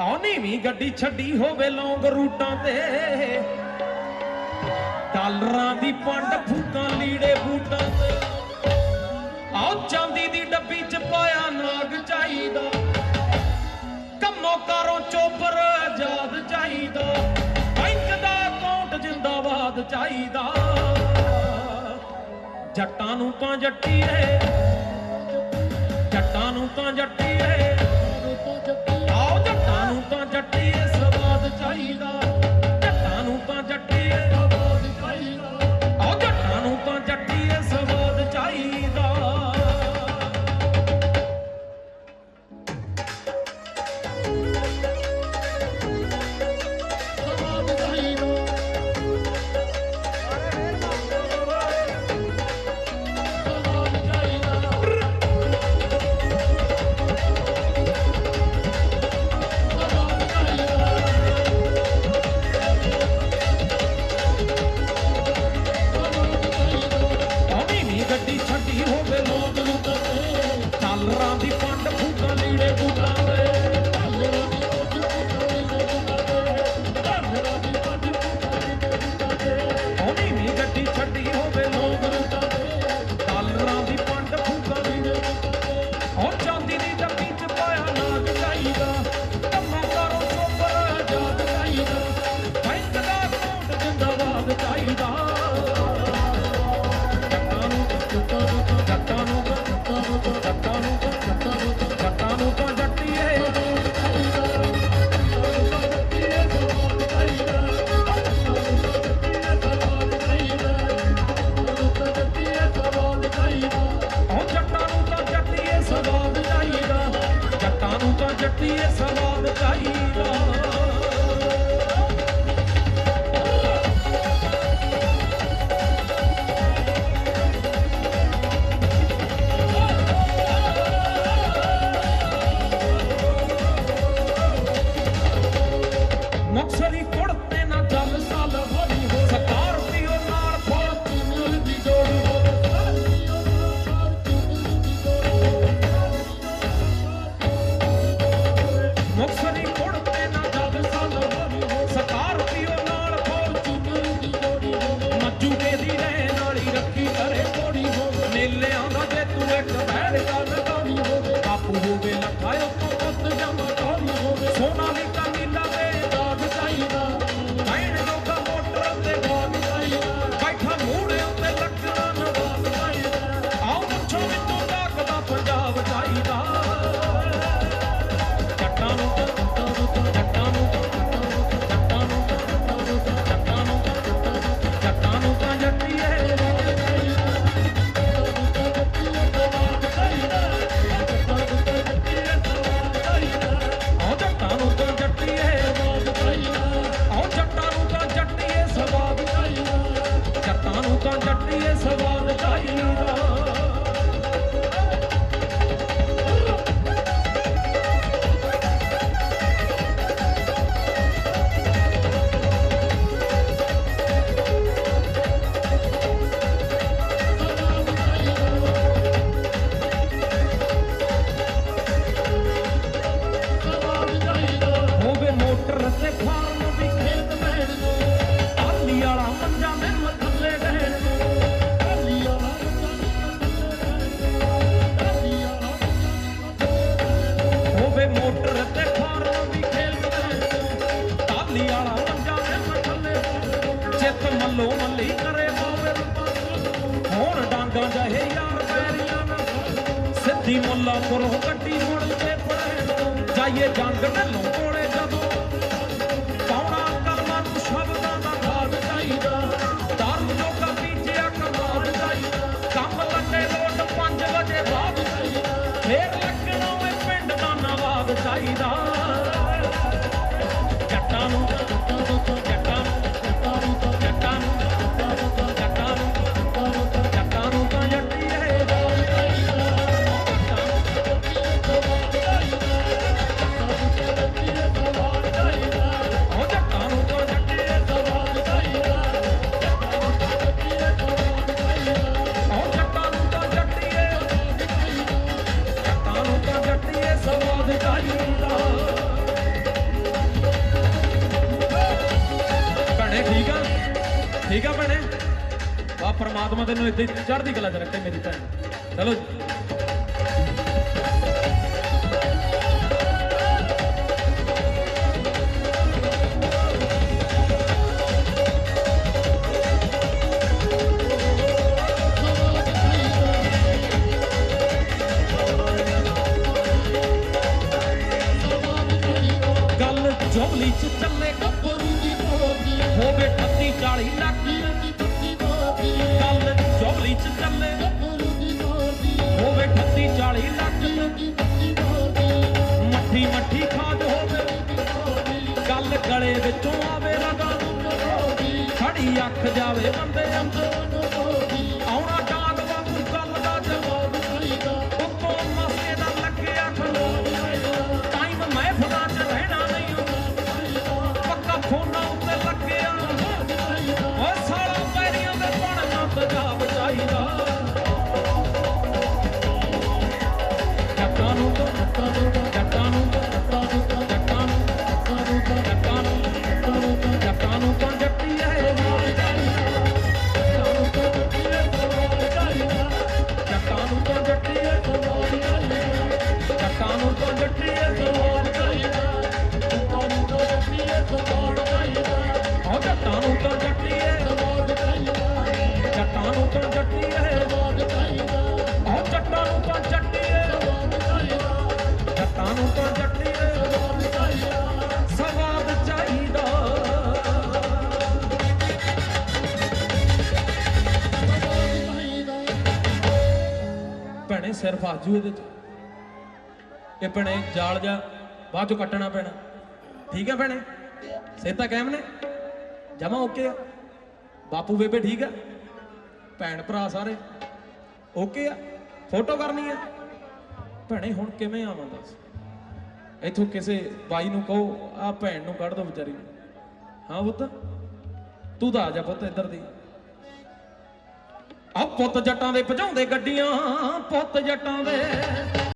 ਆਉਣੀ ਵੀ ਗੱਡੀ ਛੱਡੀ ਹੋਵੇ ਲੌਂਗ ਰੂਟਾਂ ਤੇ। ਡਾਲਰਾਂ ਦੀ ਪੰਡ ਫੂਕਾਂ ਲੀੜੇ ਬੂਟਾਂ ਤੇ। ਆਉ ਚਾਂਦੀ ਦੀ ਡੱਬੀ ਚ ਪਾਇਆ ਨਾਗ ਚਾਹੀਦਾ। ਕੰਮੋ ਕਾਰੋਂ ਚੋਪਰ ਆਜ਼ਾਦ ਚਾਹੀਦਾ। ਬੈਂਕ ਦਾ ਅਕਾਊਂਟ ਜਿੰਦਾਬਾਦ ਚਾਹੀਦਾ। ਜੱਟਾਂ ਨੂੰ ਤਾਂ ਜੱਟੀ ਏ। ਜੱਟਾਂ ਨੂੰ ਤਾਂ ਜੱਟੀ ਏ। ਜੱਟੀ ਆਓ ਜੱਟਾਂ ਨੂੰ ਤਾਂ ਜੱਟੀ ਸਵਾਦ ਚਾਹੀਦਾ। ਦੀ ਮੁੱਲਾਪੁਰ ਹੋ ਗੱਡੀ ਮੁੜ ਕੇ ਪੜੈਣ ਜਾਈਏ ਜੰਗ ਢੱਲੋਂ ਕੋਲੇ ਜਦੋਂ। ਪਾਉਣਾ ਕਰਮਾਂ ਨੂੰ ਸ਼ਬਦਾਂ ਦਾ ਭਾਗ ਚਾਹੀਦਾ। ਧਰਮ ਜੋ ਕਾ ਪੀਚਿਆ ਕਮਾਲ ਚਾਹੀਦਾ। ਕੰਮ ਲੱਗੇ ਰੋਟ 5 ਵਜੇ ਬਾਅਦ ਫੇਰ ਲੱਗਣਾ ਓਏ ਪਿੰਡ ਦਾ ਨਵਾਬ ਚਾਹੀਦਾ। ਪਰਮਾਤਮਾ ਤੈਨੂੰ ਇੱਥੇ ਚੜ੍ਹਦੀ ਕਲਾ ਚ ਰੱਖੇ ਮੇਰੀ ਭੈਣ। ਚਲੋ ਖੜੀ ਅੱਖ ਜਾਵੇ ਬੰਦੇ ਅੰਦਰ ਆਉਣਾ ਡਾਂਗ ਵਾਂਗੂ ਗੱਲ ਦਾ ਜਵਾਬ ਉੱਤੋਂ ਮਾਸੇ ਦਾ ਲੱਗਿਆ ਖਲੋ ਟਾਈਮ ਮੈਂ ਚ ਰਹਿਣਾ ਨਹੀਂ ਪੱਕਾ ਫੋਨਾਂ ਉੱਤੇ ਲੱਗਿਆ ਓ ਸਾਲਾ, ਪੈਰੀਆਂ ਦੇ ਪੜਨਾ ਤਜਾਬ ਚਾਹੀਦਾ। ਜੱਟਾਂ ਨੂੰ ਤਾਂ ਜੱਟਾਂ ਨੂੰ ਜੱਟਾਂ ਨੂੰ ਜੱਟਾਂ ਨੂੰ ਜੱਟਾਂ ਨੂੰ ਤਾਂ ਜੱਟੀ ਸਿਰ ਫਸ ਜੂ ਇਹਦੇ ਚ। ਇਹ ਭੈਣੇ ਜਾਲ ਜਾ ਬਾਅਦ ਚ ਕੱਟਣਾ ਪੈਣਾ। ਠੀਕ ਹੈ ਭੈਣੇ? ਸੇਤਾ ਕਾਇਮ ਨੇ? ਜਮਾ ਓਕੇ ਆ? ਬਾਪੂ ਬੇਬੇ ਠੀਕ ਆ? ਭੈਣ ਭਰਾ ਸਾਰੇ ਓਕੇ ਆ? ਫੋਟੋ ਕਰਨੀ ਆ? ਭੈਣੇ ਹੁਣ ਕਿਵੇਂ ਆਵਾਂ ਦੱਸ? ਇੱਥੋਂ ਕਿਸੇ ਬਾਈ ਨੂੰ ਕਹੋ ਆ ਭੈਣ ਨੂੰ ਕੱਢ ਦੋ ਵਿਚਾਰੀ ਨੂੰ। ਹਾਂ ਪੁੱਤ? ਤੂੰ ਤਾਂ ਆ ਜਾ ਪੁੱਤ ਇੱਧਰ ਦੀ। ਆ ਪੁੱਤ ਜੱਟਾਂ ਦੇ ਭਜਾਉਂਦੇ ਗੱਡੀਆਂ ਪੁੱਤ ਜੱਟਾਂ ਦੇ।